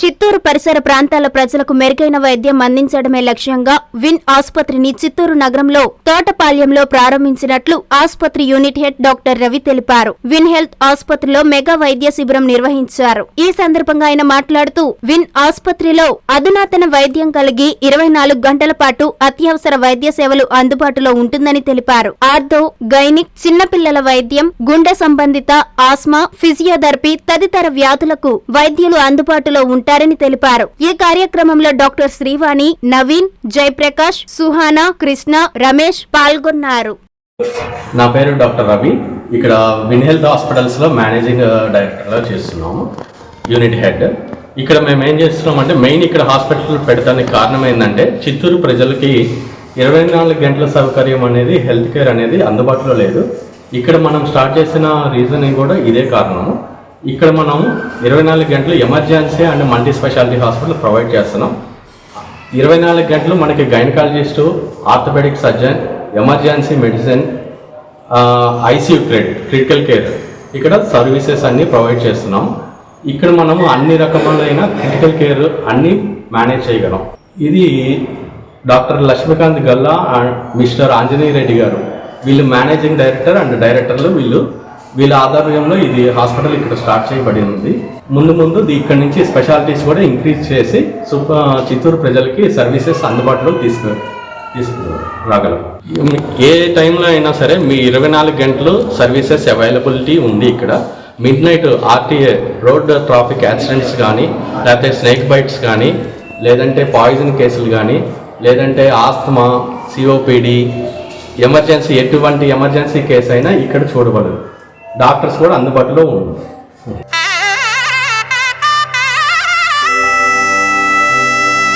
చిత్తూరు పరిసర ప్రాంతాల ప్రజలకు మెరుగైన వైద్యం అందించడమే లక్ష్యంగా విన్ ఆసుపత్రిని చిత్తూరు నగరంలో తోటపాల్యంలో ప్రారంభించినట్లు ఆసుపత్రి యూనిట్ హెడ్ డాక్టర్ రవి తెలిపారు. విన్ హెల్త్ ఆసుపత్రిలో మెగా వైద్య శిబిరం నిర్వహించారు. ఈ సందర్భంగా ఆయన మాట్లాడుతూ విన్ ఆసుపత్రిలో అధునాతన వైద్యం కలిగి ఇరవై నాలుగు గంటల పాటు అత్యవసర వైద్య సేవలు అందుబాటులో ఉంటుందని తెలిపారు. ఆర్థో గైనిక్ చిన్నపిల్లల వైద్యం గుండె సంబంధిత ఆస్మా ఫిజియోథెరపీ తదితర వ్యాధులకు వైద్యులు అందుబాటులో ఉంటారని తెలిపారు. ఈ కార్యక్రమంలో డాక్టర్ శ్రీవాణి నవీన్ జయప్రకాష్ సుహానా కృష్ణ రమేష్ పాల్గొన్నారు. నా పేరు డాక్టర్ రవి. ఇక్కడ విన్ హెల్త్ హాస్పిటల్స్లో మేనేజింగ్ డైరెక్టర్గా చేస్తున్నాము. Unit head. ఇక్కడ మేము ఏం చేస్తున్నాం అంటే మెయిన్ ఇక్కడ హాస్పిటల్ పెడతానికి కారణం ఏంటంటే చిత్తూరు ప్రజలకి ఇరవై నాలుగు గంటల సౌకర్యం అనేది హెల్త్ కేర్ అనేది అందుబాటులో లేదు. ఇక్కడ మనం స్టార్ట్ చేసిన రీజనింగ్ కూడా ఇదే కారణము. ఇక్కడ మనం ఇరవై నాలుగు గంటలు emergency and multi speciality hospital provide చేస్తున్నాం. ఇరవై నాలుగు గంటలు మనకి gynaecologist orthopaedic surgeon emergency medicine ICU cred critical care ఇక్కడ సర్వీసెస్ అన్నీ ప్రొవైడ్ చేస్తున్నాం. ఇక్కడ మనము అన్ని రకములైన క్రిటికల్ కేర్ అన్నీ మేనేజ్ చేయగలం. ఇది doctor Lakshmikanth Galla and mister Anjaneya Reddy garu. వీళ్ళు మేనేజింగ్ డైరెక్టర్ అండ్ డైరెక్టర్లు వీళ్ళు వీళ్ళ ఆధ్వర్యంలో ఇది హాస్పిటల్ ఇక్కడ స్టార్ట్ చేయబడి ఉంది. ముందు ముందు ఇక్కడ నుంచి స్పెషాలిటీస్ కూడా ఇంక్రీజ్ చేసి సూపర్ చిత్తూరు ప్రజలకి సర్వీసెస్ అందుబాటులో తీసుకు తీసుకురాగలం ఏ టైంలో అయినా సరే మీ ఇరవై నాలుగు గంటలు సర్వీసెస్ అవైలబిలిటీ ఉంది ఇక్కడ. Midnight RTA road traffic accidents కానీ లేకపోతే స్నేక్ బైట్స్ కానీ లేదంటే పాయిజన్ కేసులు కానీ లేదంటే ఆస్తమా సిఓపిడి ఎమర్జెన్సీ ఎటువంటి ఎమర్జెన్సీ కేసు అయినా ఇక్కడ చూడబడదు. డాక్టర్స్ కూడా అందుబాటులో ఉన్నారు